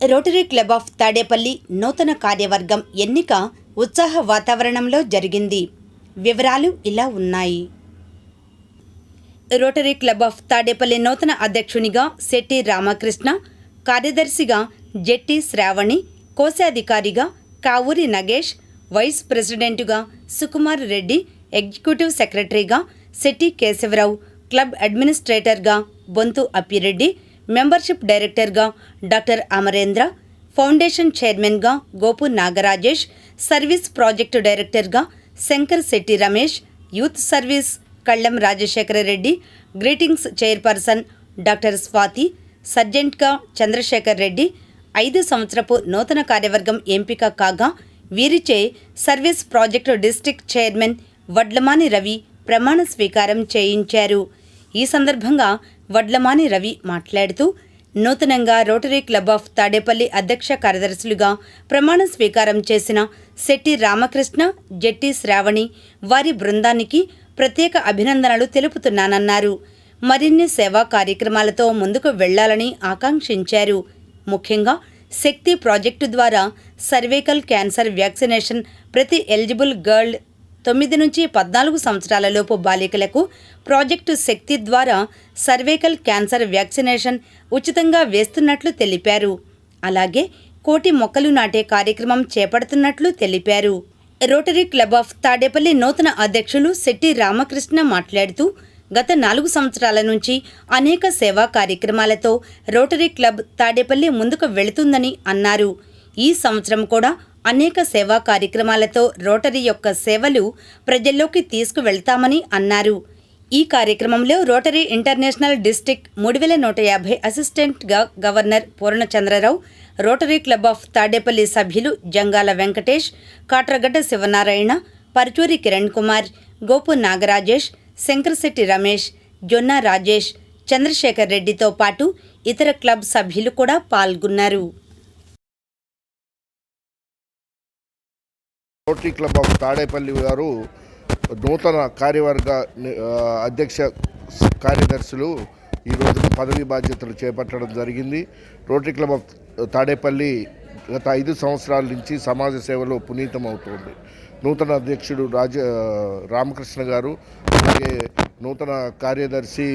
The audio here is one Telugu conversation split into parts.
రోటరీ క్లబ్ ఆఫ్ తాడేపల్లి నూతన కార్యవర్గం ఎన్నిక ఉత్సాహ వాతావరణంలో జరిగింది. వివరాలు ఇలా ఉన్నాయి. రోటరీ క్లబ్ ఆఫ్ తాడేపల్లి నూతన అధ్యక్షునిగా శెట్టి రామకృష్ణ కార్యదర్శిగా జెట్టి శ్రావణి కోశాధికారిగా కావూరి నగేష్ వైస్ ప్రెసిడెంటుగా సుకుమార్ రెడ్డి ఎగ్జిక్యూటివ్ సెక్రటరీగా శెట్టి కేశవరావు క్లబ్ అడ్మినిస్ట్రేటర్గా బొంతు అప్పిరెడ్డి మెంబర్షిప్ డైరెక్టర్గా డాక్టర్ అమరేంద్ర ఫౌండేషన్ చైర్మన్గా గోపు నాగరాజేష్ సర్వీస్ ప్రాజెక్టు డైరెక్టర్గా Shankar Shetty Ramesh youth service Kallem Rajasekhara Reddy greetings chairperson doctor Swathi సర్జెంట్గా Chandrasekhar Reddy ఐదు సంవత్సరపు నూతన కార్యవర్గం ఎంపిక కాగా వీరిచే service project district chairman Vadlamani Ravi ప్రమాణ స్వీకారం చేయించారు. ఈ సందర్భంగా వడ్లమాని రవి మాట్లాడుతూ నూతనంగా రోటరీ క్లబ్ ఆఫ్ తాడేపల్లి అధ్యక్ష కార్యదర్శులుగా ప్రమాణ స్వీకారం చేసిన శెట్టి రామకృష్ణ జెట్టి శ్రావణి వారి బృందానికి ప్రత్యేక అభినందనలు తెలుపుతున్నానన్నారు. మరిన్ని సేవా కార్యక్రమాలతో ముందుకు వెళ్ళాలని ఆకాంక్షించారు. ముఖ్యంగా శక్తి ప్రాజెక్టు ద్వారా సర్వైకల్ క్యాన్సర్ వ్యాక్సినేషన్ ప్రతి ఎలిజిబుల్ గర్ల్ తొమ్మిది నుంచి పద్నాలుగు సంవత్సరాల లోపు బాలికలకు ప్రాజెక్టు శక్తి ద్వారా సర్వేకల్ క్యాన్సర్ వ్యాక్సినేషన్ ఉచితంగా వేస్తున్నట్లు తెలిపారు. అలాగే కోటి మొక్కలు నాటే కార్యక్రమం చేపడుతున్నట్లు తెలిపారు. రోటరీ క్లబ్ ఆఫ్ తాడేపల్లి నూతన అధ్యక్షులు శెట్టి రామకృష్ణ మాట్లాడుతూ గత నాలుగు సంవత్సరాల నుంచి అనేక సేవా కార్యక్రమాలతో రోటరీ క్లబ్ తాడేపల్లి ముందుకు వెళుతుందని అన్నారు. ఈ సంవత్సరం కూడా అనేక సేవా కార్యక్రమాలతో రోటరీ యొక్క సేవలు ప్రజల్లోకి తీసుకువెళ్తామని అన్నారు. ఈ కార్యక్రమంలో రోటరీ ఇంటర్నేషనల్ డిస్టిక్ మూడు వేల నూట యాభై అసిస్టెంట్గా governor Purnachandrarao Rotary Club of Tadepalli సభ్యులు జంగాల వెంకటేష్ కాట్రగడ్డ శివనారాయణ పరుచూరి కిరణ్ కుమార్ గోపు నాగరాజేష్ శంకరశెట్టి రమేష్ జొన్న రాజేష్ చంద్రశేఖర్ రెడ్డితో పాటు ఇతర క్లబ్ సభ్యులు కూడా పాల్గొన్నారు. రోటరీ క్లబ్ ఆఫ్ తాడేపల్లి గారు నూతన కార్యవర్గ అధ్యక్ష కార్యదర్శులు ఈ రోజున పదవి బాధ్యతలు చేపట్టడం జరిగింది. రోటరీ క్లబ్ ఆఫ్ తాడేపల్లి గత ఐదు సంవత్సరాల నుంచి సమాజ సేవలో పునీతం అవుతుంది నూతన అధ్యక్షుడు రాజ రామకృష్ణ గారు అలాగే నూతన కార్యదర్శి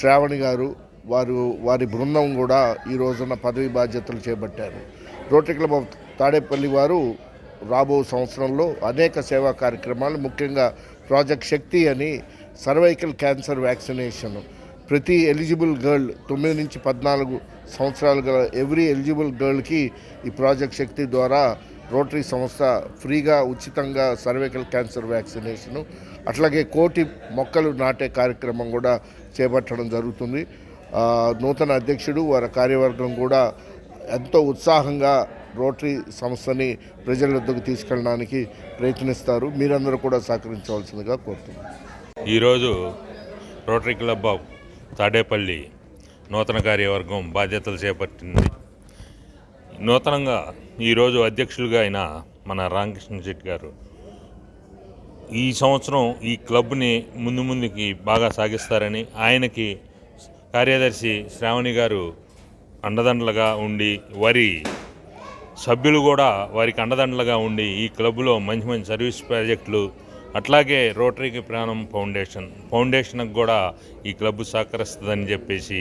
శ్రావణి గారు వారు వారి బృందం కూడా ఈ రోజున పదవి బాధ్యతలు చేపట్టారు. రోటరీ క్లబ్ ఆఫ్ తాడేపల్లి వారు రాబో సంవత్సరంలో అనేక సేవా కార్యక్రమాలు ముఖ్యంగా ప్రాజెక్ట్ శక్తి అని సర్వైకల్ క్యాన్సర్ వ్యాక్సినేషన్. ప్రతి ఎలిజిబుల్ గర్ల్ తొమ్మిది నుంచి పద్నాలుగు సంవత్సరాలు గల ఎవ్రీ ఎలిజిబుల్ గర్ల్కి ఈ ప్రాజెక్ట్ శక్తి ద్వారా రోటరీ సంస్థ ఫ్రీగా ఉచితంగా సర్వైకల్ క్యాన్సర్ వ్యాక్సినేషను అట్లాగే కోటి మొక్కలు నాటే కార్యక్రమం కూడా చేపట్టడం జరుగుతుంది. నూతన అధ్యక్షుడు వారి కార్యవర్గం కూడా ఎంతో ఉత్సాహంగా రోటరీ సంస్థని ప్రజల వద్దకు తీసుకెళ్ళడానికి ప్రయత్నిస్తారు. మీరందరూ కూడా సహకరించవలసిందిగా కోరుతున్నాను ఈరోజు రోటరీ క్లబ్ ఆఫ్ తాడేపల్లి నూతన కార్యవర్గం బాధ్యతలు చేపట్టింది. నూతనంగా ఈరోజు అధ్యక్షులుగా అయిన మన రామకృష్ణ శెట్టి గారు ఈ సంవత్సరం ఈ క్లబ్ని ముందు ముందుకి బాగా సాగిస్తారని ఆయనకి కార్యదర్శి శ్రావణి గారు అండదండలుగా ఉండి వరి సభ్యులు కూడా వారికి అండదండలుగా ఉండి ఈ క్లబ్లో మంచి మంచి సర్వీస్ ప్రాజెక్టులు అట్లాగే రోటరీకి ప్రాణం ఫౌండేషన్ ఫౌండేషన్కి కూడా ఈ క్లబ్ సహకరిస్తుందని చెప్పేసి